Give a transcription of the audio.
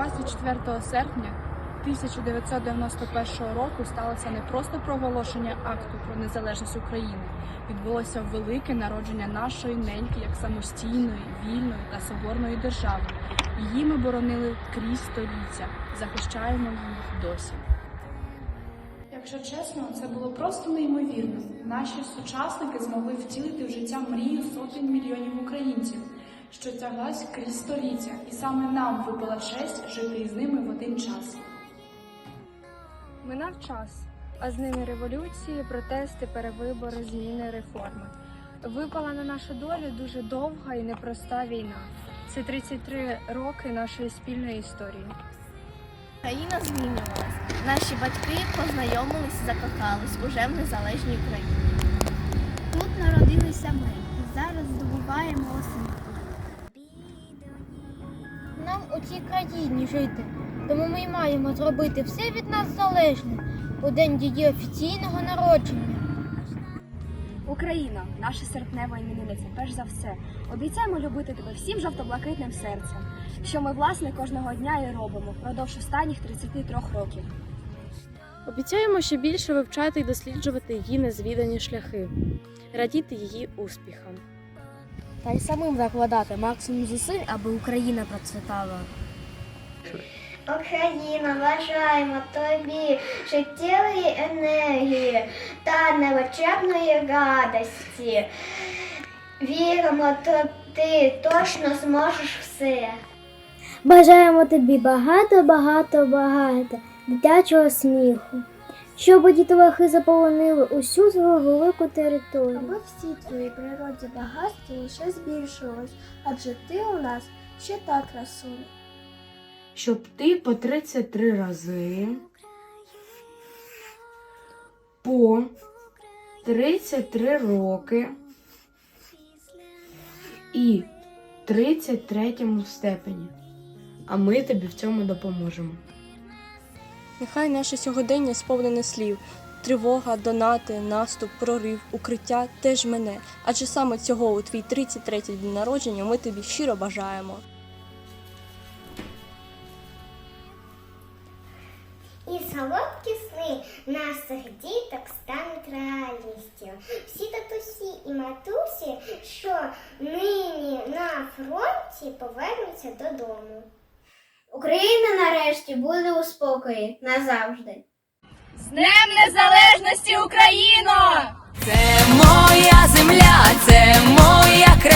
24 серпня 1991 року сталося не просто проголошення акту про незалежність України. Відбулося велике народження нашої неньки як самостійної, вільної та соборної держави. Її ми боронили крізь століття, захищаємо їх досі. Якщо чесно, це було просто неймовірно. Наші сучасники змогли втілити в життя мрію сотень мільйонів українців, що тяглась крізь століття, і саме нам випала честь жити із ними в один час. Минав час, а з ними революції, протести, перевибори, зміни, реформи. Випала на нашу долю дуже довга і непроста війна. Це 33 роки нашої спільної історії. Країна змінювалась. Наші батьки познайомились і закохались уже в незалежній Україні. Тут народилися ми і зараз здобуваємо освіту. Нам у цій країні жити, тому ми й маємо зробити все від нас залежне у день її офіційного народження. Україна, наша серпнева іменинниця, перш за все, обіцяємо любити тебе всім жовто-блакитним серцем, що ми, власне, кожного дня і робимо впродовж останніх 33 років. Обіцяємо ще більше вивчати і досліджувати її незвідані шляхи, радіти її успіхам. Та й самим закладати максимум зусиль, аби Україна процвітала. Україна, бажаємо тобі життєвої енергії та невичерпної радості. Віримо, то ти точно зможеш все. Бажаємо тобі багато, багато, багато дитячого сміху, щоб дітлахи заполонили усю свою велику територію. Аби всі твої природі багатства лише збільшувалось, адже ти у нас ще та красуня. щоб ти по 33 рази по 33 роки і 33 степені. А ми тобі в цьому допоможемо. Нехай наше сьогодення сповнене слів. Тривога, донати, наступ, прорив, укриття теж мене. Адже саме цього у твій 33-й день народження ми тобі щиро бажаємо. І солодкі сни наших діток стануть реальністю. Всі татусі і матусі, що нині на фронті, повернуться додому. Україна нарешті буде у спокої назавжди. З Днем Незалежності Україно! Це моя земля, це моя країна.